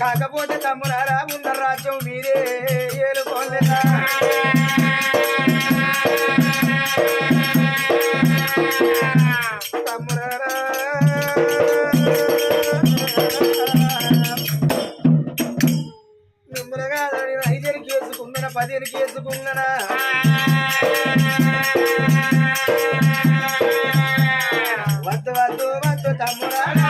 కాకపోతే తమ్మునారా ఉన్న రాజ్యం మీరే ఏలుకోలేదా Morada.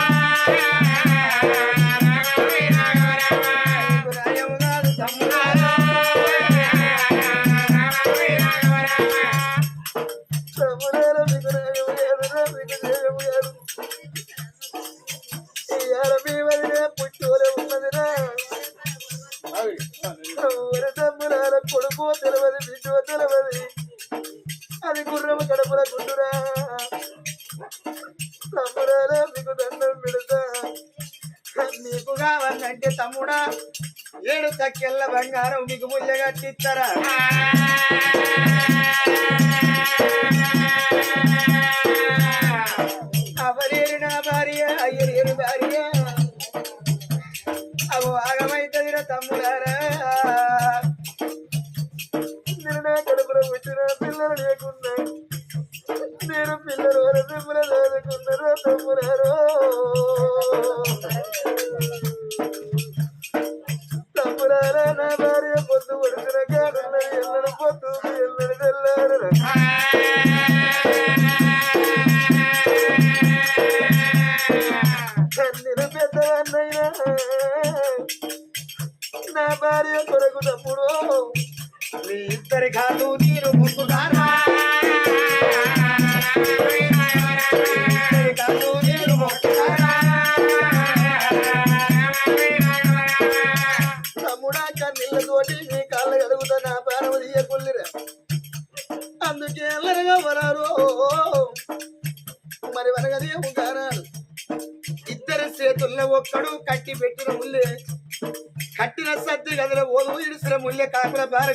मुल्य काकुल पार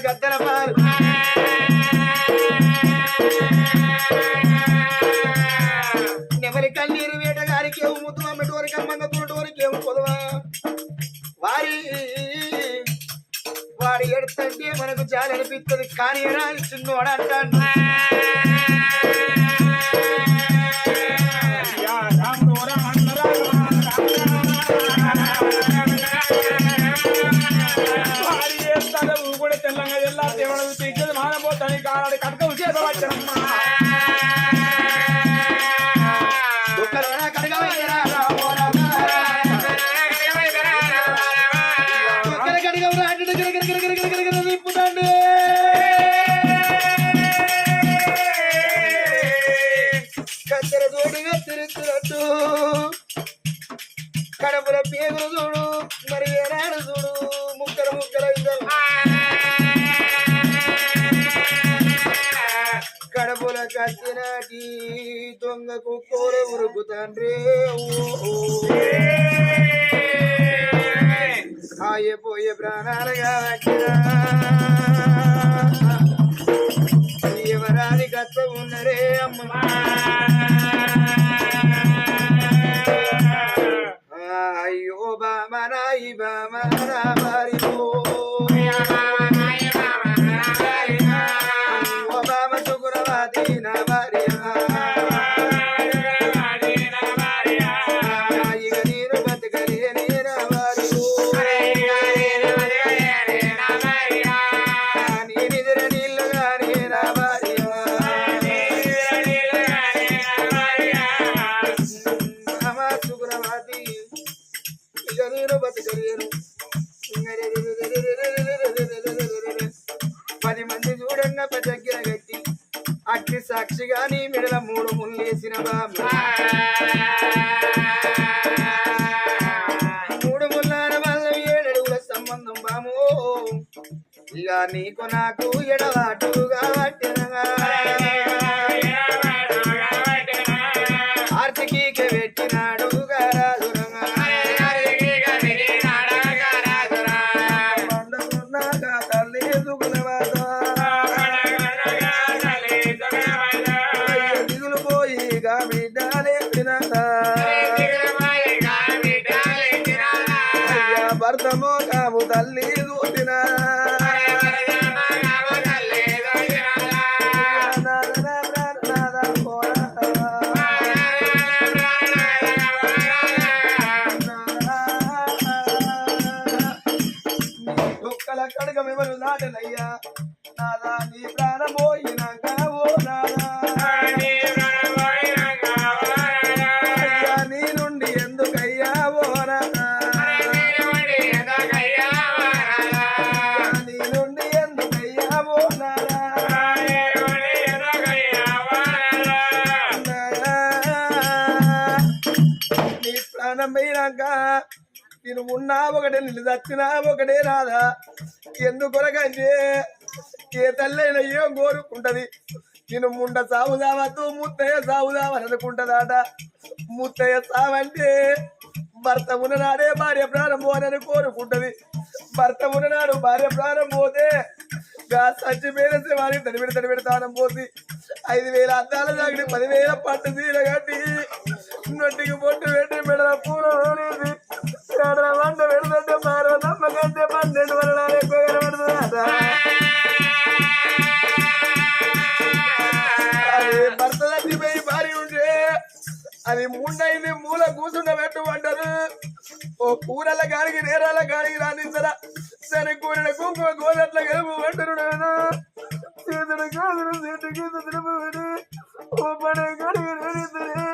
ఆడి కట్క ఉచేదవచ్చరమ్మ con దగ్గర కట్టి అట్టి సాక్షిగా నీ మెడల మూడు ముళ్ళేసిన బాబు మూడు ముళ్ళాన వాళ్ళం ఏడడుగుల సంబంధం బాము. ఇక నీకు నాకు ఎడవాటు కాబట్టినగా ఒకటే నిన్ను చచ్చినా ఒకటే రాదా ఎందుకొరకంటే ఏ తల్లైనా ఏం కోరుకుంటది? నేను ముండ సాగు సావద్దు ముత్తయ్య సాగు సావని అనుకుంటదాట. ముత్తయ్య సావంటే భర్త ఉన్ననాడే భార్య ప్రాణం పోనని కోరుకుంటది. భర్త ఉన్ననాడు భార్య ప్రాణం పోతే సచ్చి పేరే వారి తడిపెడి తడిబిడి తానం పోసి ఐదు వేల అద్దాల దాగిడి పదివేల పట్టు తీరగట్టి நொட்டிக்கு போட்டு வேட்டி மேடல பூரா ஓடிது வேட வாண்ட வெளுதட்ட மாற நம்ம கண்டே பன்னெண்டு வரலாறு பேர் வருது. அதான்? అది ముండైంది మూల కూర్చుండ పెట్టమంటారు ఓ కూరల గాడికి నేరాల గాడికి రానిస్తారా సరే కూరల కుంకుమ గోదట్ల గెలుపు అంటారు నాన్న చేతుడు కాదురు చేతు గీత తిరుపతి. ఓ పడే గడికి నేనిద్దరే.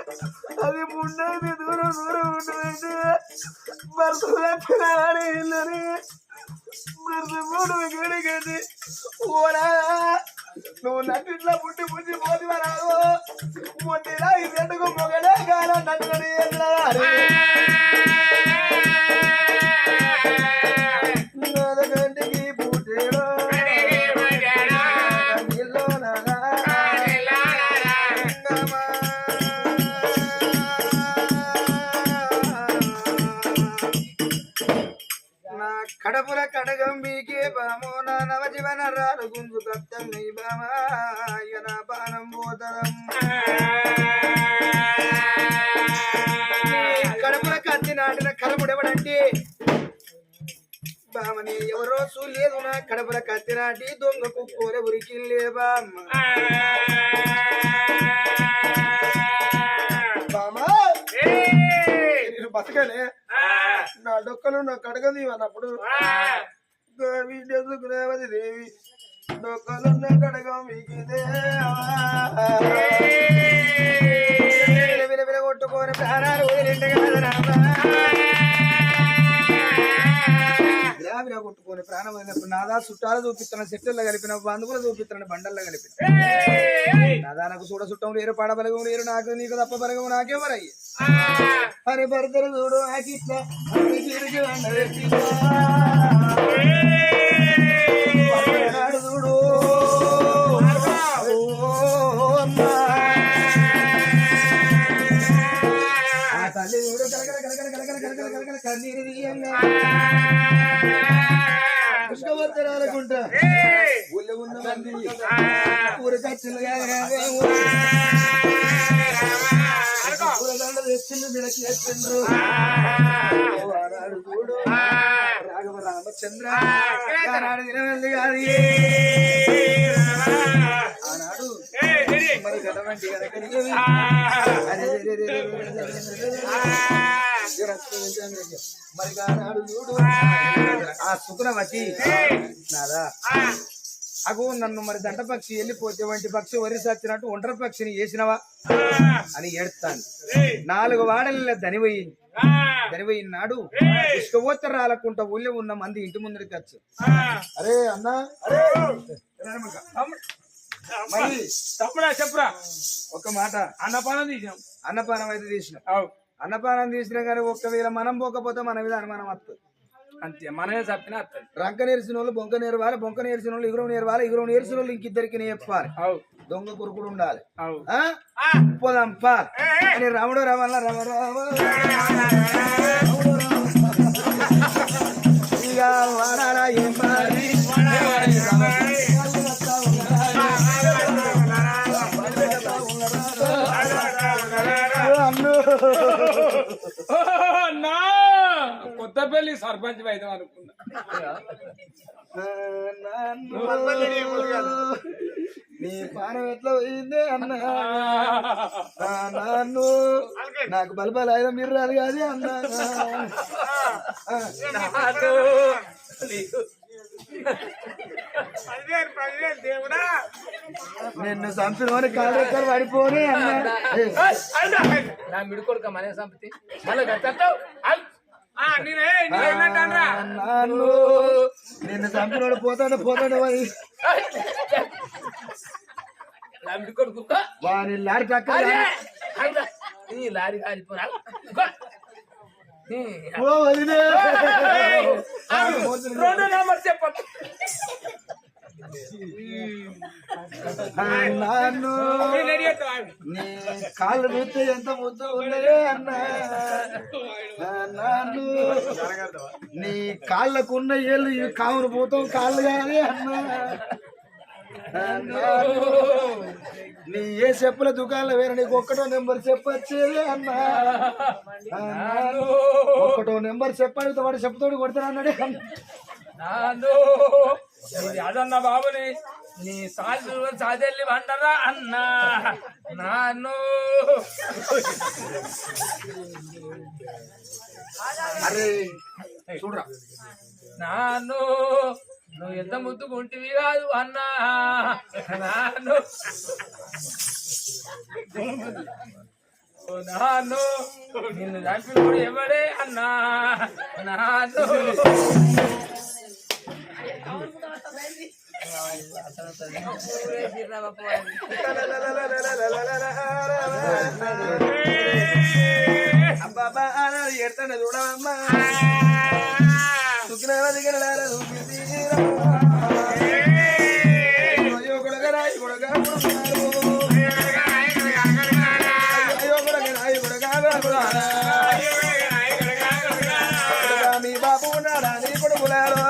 అది ముండైంది దూరం దూరం ఉంటుంది భర్త చచ్చిన వాడి ఇల్లని భర్త మూడు గడిగది ఓరా నువ్వు నన్నిట్లా పుట్టి పుట్టి పోతి రాదు మొండిలా ఇదెందుకు మొగలే కాలం నన్ను ఎవడంటే బామని ఎవరో చూలేదు నా కడపల కత్తినాటి దొంగకు కూర ఉరికి లేబామ్మ బతకలే. నా డొక్కలు నా కడగది అన్నప్పుడు గోవిందేవి దేవి? డొక్కలు నా కడగ మీకిదే విల విల కొట్టుకోని ప్రాణాలు వదిలిండగా రామా కొట్టుకొని ప్రాణం వదిలినప్పుడు నాదా చుట్టాలు చూపిస్తున్న చెట్టుల్లో కలిపిన బంధువులు చూపిస్తున్న బండల్లో కలిపిన. నాదా నాకు చూడ చుట్టం లేరు పాడ బలగం లేరు నాకు నీకు తప్ప బలగం నాకెవరయ్యి? అరే భర్తలు చూడు ఆకిట్ల రామచంద్రు. మరి ఆ. శుక్రవతి నాదా అగో నన్ను మరి దంట పక్షి వెళ్ళిపోతే వంటి పక్షి వరి సచ్చినట్టు ఒంటరి పక్షిని వేసినవా అని ఏడుస్తాను. నాలుగు వాడల దనిపోయింది దనిపోయిన నాడు ఇసుకపోతే రాలకుంట ఊళ్ళో ఉన్న మంది ఇంటి ముందరికి వచ్చు అరే అన్నా. తప్పుడా చెప్పురా. ఒక మాట. అన్నపానం తీసాం అన్నపానం అయితే తీసినాం. అన్నపానం తీసినా కానీ ఒక్కవేళ మనం పోకపోతే మన మీద అనుమానం వస్తుంది అంతే మనమే చెప్పిన అత్తది రంక నేర్చిన వాళ్ళు బొంక నేర్వాలి బొంక నేర్చిన వాళ్ళు ఇగురం నేర్వాలి ఇగురం నేర్చిన వాళ్ళు ఇంకిద్దరికి చెప్పాలి అవు దొంగ కొరుకుడు ఉండాలి అవు ఆ? పోదాం పా అని రాముడు రామల్ల రామ రామ ఇక వాడాలా ఏం పెళ్ళి సర్పంచ్ అయితే అనుకున్నా ఆ, నాన్ను. నీ పానం ఎట్లా పోయిందే అన్న ఆ, నాన్ను నాకు బలబల అయినా మీరు రాదు కాదు అన్న నిన్ను చంపిన కాలు రెక్కలు పడిపోని అన్న నా మిడి కొడుక మనే సంపతి మళ్ళీ కట్టావు నాన్ను నిన్ను చంపినోడు పోతాడు పోతాడు పోయి నా మిడి కొడుకు వాని లారీ ఆగురా. నీ లారీ. కాలిపోరా రెండు నెంబర్ చెప్పండి ఆ, నాన్ను నీ కాళ్ళు చూస్తే ఎంత ముద్దు ఉన్నదే అన్న ఆ, నాన్ను నీ కాళ్ళకున్న ఏళ్ళు కావును పోతాం కాళ్ళు కానీ అన్న నీ ఏ చెప్పుల దుకాణంలో వేరే నీకు ఒక్కటో నెంబర్ చెప్పొచ్చేది అన్న ఒక్కటో నెంబర్ చెప్పడితే వాడు చెప్పుతోడు కొడతాను అన్నాడే. అన్న అదన్న బాబుని నీ సాధు సాధెల్లి వండరా అన్నా నాను. నాను. నువ్వు ఎంత ముద్దుకుంటివి కాదు అన్నా నాను. నాను. నిన్ను చంపినప్పుడు ఎవడే అన్నా నాను. అబ్బాబా అనాలి చూడమ్మా సుఖినాల దిగిన మీ బాబు ఉన్నాడా నీ కొడుకులారో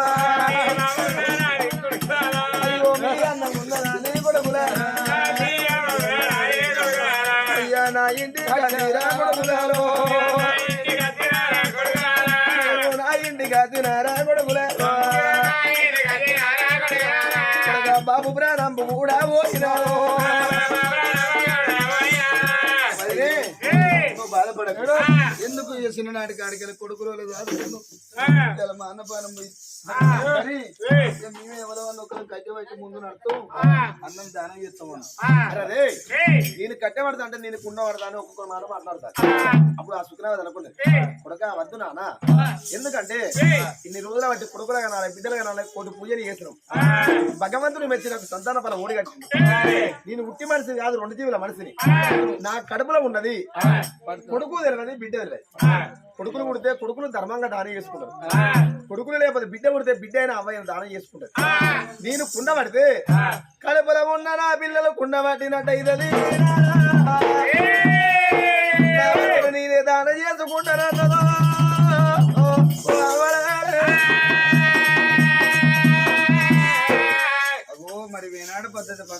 ఇంటి కనీరా కొడుకులారో నా ఇంటికి తినారా కొడుకులారో బాబు ప్రాణం కూడా పోయినారో ఎందుకు ఈ చిన్ననాటి కాడికి కొడుకులో లేదు మా అన్నపానం పోయి మేమే ఎవరో ఒకరు కట్టె పట్టి ముందు నడుతూ అన్నం దానం చేస్తాం అరే నేను కట్టె పడతా అంటే నేను కుండ పడతా అని ఒక్కొక్క మాట మాట్లాడతా. అప్పుడు ఆ సుఖరావు అనుకున్నది కొడుక వద్దు నానా ఎందుకంటే ఇన్ని రోజుల బట్టి కొడుకులు కనాలి బిడ్డలు కనాలి కోటి పూజలు చేసినాం భగవంతుడు మెచ్చి నాకు సంతాన ఫలం ఓడి కట్టింది. నేను ఉట్టి మనిషిని కాదు రెండు జీవుల మనిషిని. నా కడుపులో ఉన్నది కొడుకు తెలియదు బిడ్డ తెలియదు కొడుకులు పుడితే కొడుకులు ధర్మంగా దానం చేసుకుంటారు. కొడుకులు లేకపోతే బిడ్డ పుడితే బిడ్డ అయినా అమ్మాయిని దానం చేసుకుంటారు నేను కుండ పడితే కడుపులో ఉన్న నా పిల్లలు కుండ పట్టినట్టు ఇదది నేనే దానం చేసుకుంటానన్నదో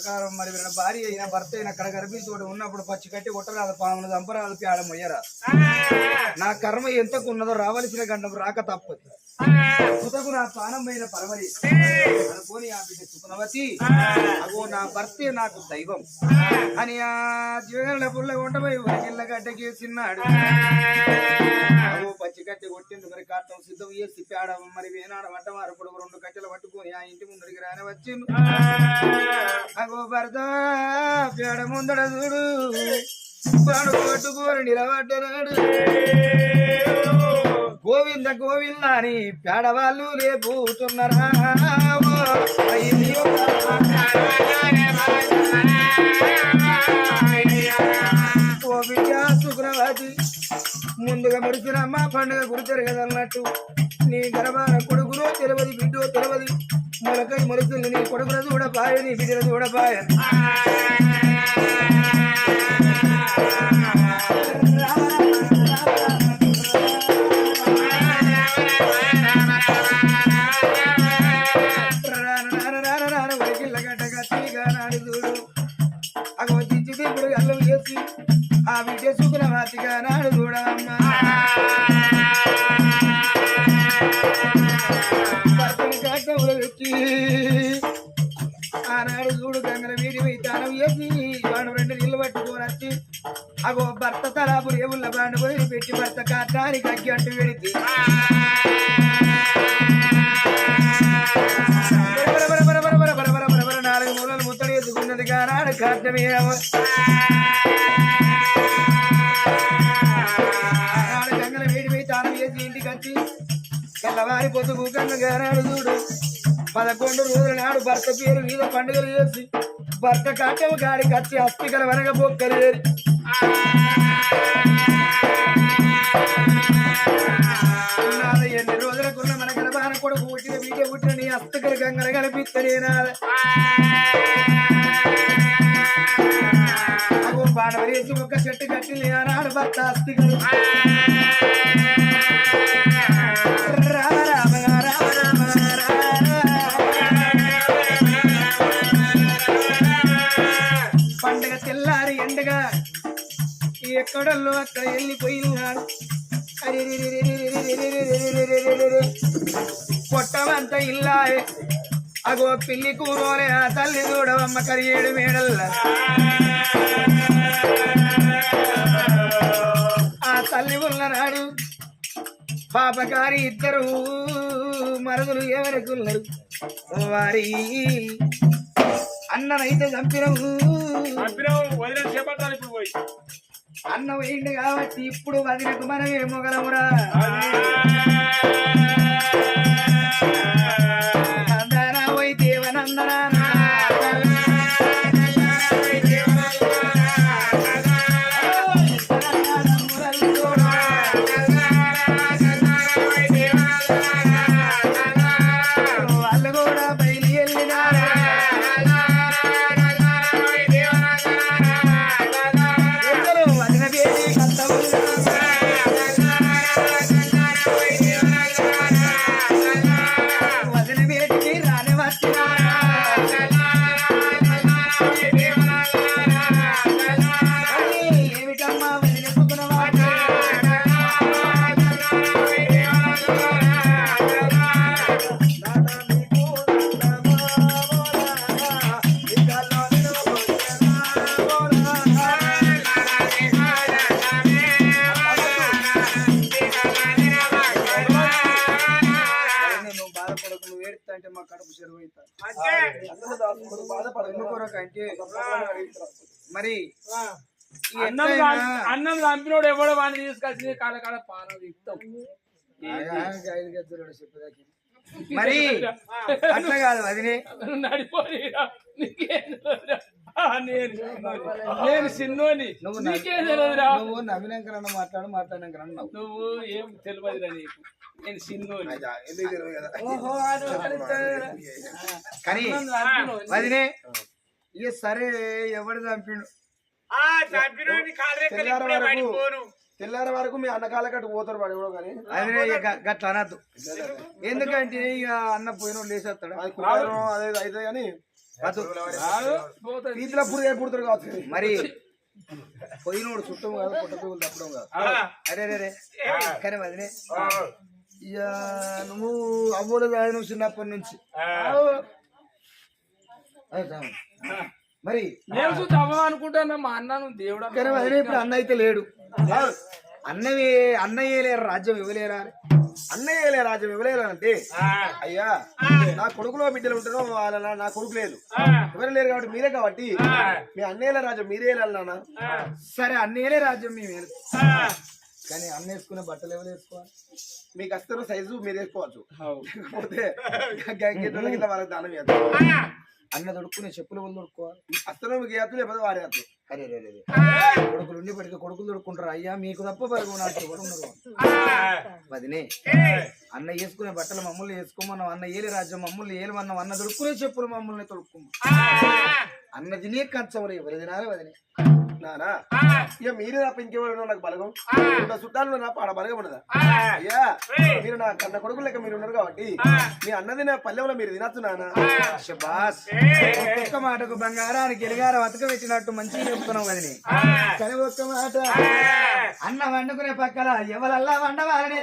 ప్రకారం మరి వీళ్ళ భార్య అయిన భర్త అయిన అక్కడ గర్భించుకోవడం ఉన్నప్పుడు పచ్చి కట్టి కొట్టరాదు పాములు చంపరాదు పేడ నా కర్మ ఎంతకు ఉన్నదో రావలసిన గండం రాక తప్పదు. కుతకు నా పానమైన పైన పరమరి. అనుకోని ఆ బిడ్డ సుకునవతి. అగో నా భర్తే నాకు దైవం. అని ఆ జీవగల పుల్ల ఉండబోయి ఊరికిళ్ళ అగో పచ్చి కట్టి మరి కట్టం సిద్ధం చేసి పేడ మరి వేనాడ వంట పొడుగు రెండు కట్టెలు పట్టుకొని ఆ ఇంటి ముందరికి రాని వచ్చిండు. అగో భర్త పేడ ముందడ చూడు. పాడు పట్టుకొని నిలబడ్డనాడు. గోవింద గోవింద అని పేడవాళ్ళు లేపుతున్నారా. ఓ శుక్రవాది ముందుగా మడిచిన అమ్మ పండుగ గురిచారు కదా అన్నట్టు నీ గర్భాన కొడుకునో తెలియదు బిడ్డో తెలియదు మొలకై మొలుస్తుంది నీ కొడుకుల చూడపాయ నీ బిడ్డల చూడపాయ దానికి అగ్గి అంటూ వేడికి నాలుగు మూలలు ముత్తడి ఎత్తుకున్నది కానాడు కట్టమే గంగల వేడి పోయి వేసి ఇంటికి వచ్చి గారాడు చూడు. పదకొండు రోజుల నాడు భర్త పేరు మీద పండుగలు చేసి భర్త కాటం గాడికి వచ్చి అస్థికల వెనక బొక్కలేరు హస్తకర గంగన కనిపిస్తలేనా అగో బాణం వేసి ఒక్క చెట్టు కట్టి లేనాడు భర్త హస్తికరు పండగ తెల్లారి ఎండగా ఎక్కడల్లో అక్కడ వెళ్ళిపోయినాడు అరే పొట్టమంత ఇల్లాయే. అగో పిల్లి కూరోలే ఆ తల్లి చూడవమ్మ కరియేడు మేడల్ల. ఆ తల్లి ఉన్ననాడు పాపకారి ఇద్దరు మరదులు ఎవరికి ఉన్నారు వారి అన్ననైతే చంపినవు. అన్న వేయండి కాబట్టి ఇప్పుడు వదినకు మనమే మొగలమురా. మరి అన్నం అన్నం ఎవడో వాడిని తీసుకొచ్చి కాలకాల పానం ఇస్తాం మరి అట్లా కాదు అదిని నేను. సిన్నోని నువ్వు నవ్వినాక మాట్లాడు మాట్లాడినాక నువ్వు. ఏం తెలియదు నీకు? నేను సిన్నోని కానీ అదినే ఇక సరే ఎవడు చంపిండు? తెల్లార వరకు తెల్లార వరకు మీ అన్న కాళ్ళ కట్టు పోతారు వాడు ఎవడో కానీ గట్ల అనద్దు. ఎందుకంటే ఇక అన్న పోయిన లేసేస్తాడు. అది అదే అయితే కానీ. పీతిలో పురుగు పుడతారు కావచ్చు మరి పోయినోడు చుట్టం కాదు పుట్టపూలు తప్పడం కాదు. అరే రే రే కానీ వదినే. ఇక నువ్వు అవ్వలు కాదు నువ్వు చిన్నప్పటి నుంచి. అదే. మరి నేను చూద్దామా అనుకుంటాను మా అన్నను దేవుడా కానీ వదిలే ఇప్పుడు అన్న అయితే లేడు. అన్నవి అన్నయ్య లేరు రాజ్యం ఇవ్వలేరా అన్నయ్య లే రాజ్యం ఇవ్వలేదంటే అయ్యా నా కొడుకులో బిడ్డలు ఉంటారో వాళ్ళ నా- కొడుకు లేదు. ఎవరు లేరు కాబట్టి మీరే కాబట్టి మీ అన్నయ్యల రాజ్యం మీరే వెళ్ళాలన్నా సరే అన్నయ్యలే రాజ్యం మేము. కానీ అన్న వేసుకునే బట్టలు ఎవరు వేసుకోవాలి? మీకు అస్తరు సైజు మీరు వేసుకోవచ్చు. లేకపోతే వాళ్ళకి దానం చేస్తారు అన్న దొడుక్కునే చెప్పులు వాళ్ళు దొడుక్కోవాలి అస్తరు మీకు వేయచ్చు లేకపోతే వారి వేయచ్చు అరే రే రే కొడుకులు ఉండి పడితే కొడుకులు దొడుక్కుంటారు అయ్యా మీకు తప్ప పరుగు నాకు కూడా ఉన్నారు? వదినే అన్న వేసుకునే బట్టలు మమ్మల్ని వేసుకోమన్నాం అన్న ఏలి రాజ్యం మమ్మల్ని ఏలమన్నాం అన్న దొడుక్కునే చెప్పులు మమ్మల్ని తొడుక్కున్నాం అన్న తినే కంచవరే ఎవరు తినాలి వదినే. నానా ఆ, ఇక మీరు తప్ప ఇంకెవరు నాకు బలగం. ఉన్న చుట్టాలు నా పాడ బలగం ఆ, అయ్యా. మీరు నా కన్న కొడుకు లెక్క మీరు ఉన్నారు కాబట్టి. మీ అన్నది నా పల్లెంలో మీరు తినచ్చు నాన్న. శబాస్. ఒక్క మాటకు బంగారానికి ఎలుగారం అతక పెట్టినట్టు మంచిగా చెప్తున్నావు కదని. ఆ, కానీ ఒక్క మాట. అన్న వండుకునే పక్కల ఎవరల్లా వండవాలని.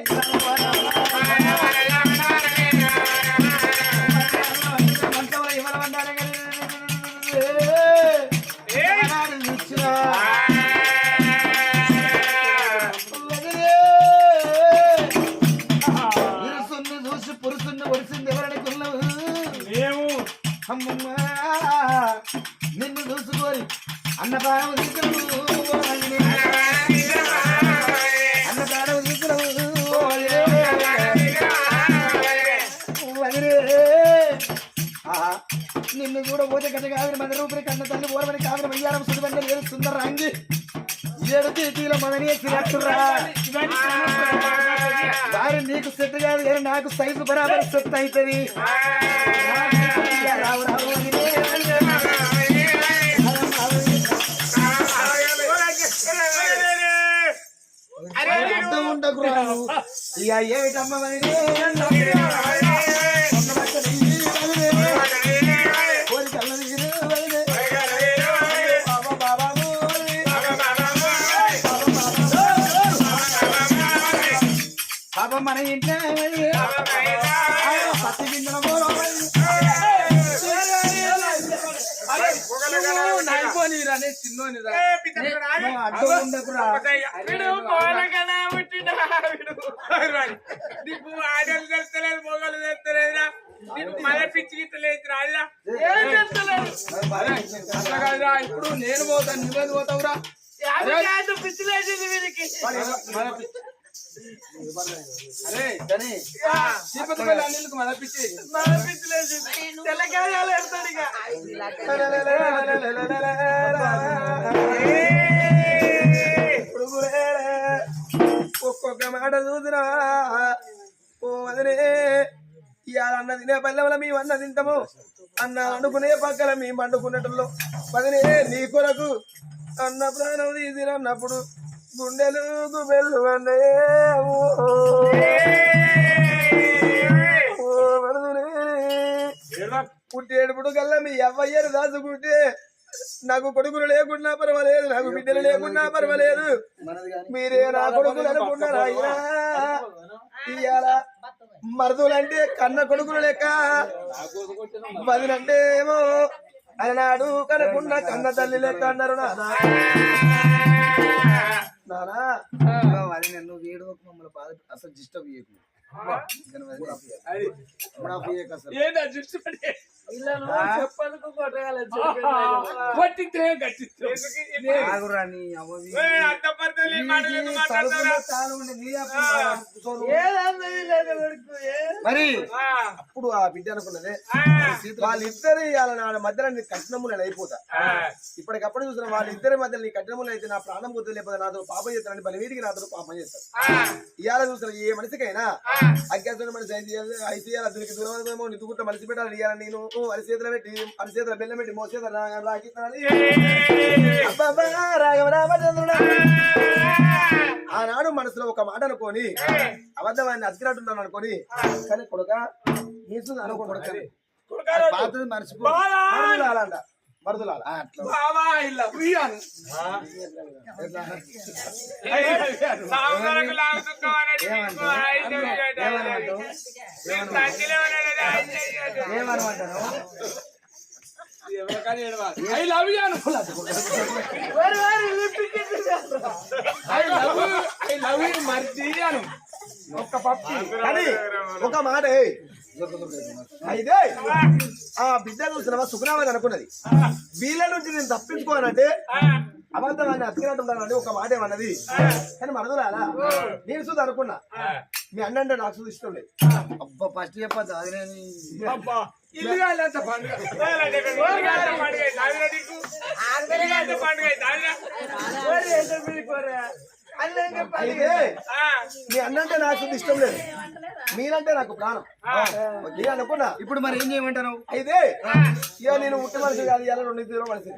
వారి నీకు సెట్ కాదు కానీ నాకు సైజు బరాబర్ సెట్ అవుతుంది రావు రావు. అడ్డం ఉండకు రావు ఇక ఏమిటమ్మ మన ఇంట్లో. పత్తి మూలం చిన్నోనిరా అడ్డం నీకు తెలుస్తలేదు మొగలు తెలుస్తలేదురా నీకు మళ్ళీ పిచ్చి గిట్ట లేదు రాదురా ఏం తెలుస్తలేదు అట్లా కాదురా ఇప్పుడు నేను పోతాను నువ్వేది పోతావురా కాదు పిచ్చి లేచింది వీరికి అరే కానీ తిరుపతి వెళ్ళి అన్నిందుకు ఎడతాడు ఒక్కొక్క మాట చూసినా ఓ వదిలే ఇవాళ అన్న తినే పల్లెవల మేము అన్న తింటాము. అన్న వండుకునే పక్కన మేము వండుకున్నట్లో వదిలే నీ కొరకు అన్న ప్రాణం తీసినప్పుడు గుండెలు వరదులే పుట్టేటప్పుడు కల్లా మీ అవ్వయ్యను దాచుకుంటే నాకు కొడుకులు లేకున్నా పర్వాలేదు నాకు బిడ్డలు లేకున్నా పర్వాలేదు. మీరే నా కొడుకులు అనుకున్నారా అయ్యా? ఇయ్యాల మరుదులంటే కన్న కొడుకులు లెక్క. వదినంటే ఏమో అలనాడు కనుకున్న కన్న తల్లి లెక్క అన్నారు నానా నానా అది నన్ను వేడు మమ్మల్ని బాధ అసలు డిస్టర్బ్ చేయకు. మరి అప్పుడు ఆ బిడ్డ అనుకున్నదే. వాళ్ళిద్దరు ఇవాళ నా మధ్యలో నీ కఠినము నేను అయిపోతా. ఇప్పటికప్పుడు చూసిన వాళ్ళిద్దరి మధ్య నీ కఠినములు అయితే నా ప్రాణం పోతే లేకపోతే నాతో పాపం చేస్తానని బలి వీరికి నాతో పాపం చేస్తాను ఇవాళ చూసిన ఏ మనిషికైనా అజ్ఞాతున్న మనిషి అయితే ఇయ్యాలి, అయితే ఇయ్యాలి, అతనికి దూరమేమో నిద్దుకుంట మనిషి పెట్టాలి ఇయ్యాలని నేను అరిచేతులు పెట్టి అరిచేతుల బెల్లం పెట్టి మోసేత రాకిస్తానని రాఘవ రామచంద్రుడా. ఆనాడు మనసులో ఒక మాట అనుకొని అబద్ధమాన్ని అతికినట్టున్నాను అనుకొని కానీ కొడుక నీసు అనుకో కొడుక పాతది మర్చిపో మరుదులాలంట మరుదులాల బావా ఇలా ఎవరికైనా. I love you Anu I love you I love you మర్చి అను ఒక్క పప్పి కానీ ఒక మాట ఏయ్. అయితే ఆ బిడ్డ చూసినవా? సుఖనామని అనుకున్నది. వీళ్ళ నుంచి నేను తప్పించుకోవాలంటే అబద్ధమాన్ని అతికినట్టున్నానండి ఒక మాట ఏమన్నది? కానీ మరదులాలా నేను చూసి అనుకున్నా. మీ అన్న అంటే నాకు చూసి ఇష్టం లేదు. అబ్బా ఫస్ట్ చెప్పదు అది నేను పండుగ? మీ అన్నంటే నాకు ఇష్టం లేదు. మీరంటే నాకు ప్రాణం. నేను అనుకున్నా. ఇప్పుడు మరి ఏం చేయమంటారు? అయితే ఇక నేను ఉట్టి మనిషి కాదు ఇవాళ రెండు తీరు మనిషి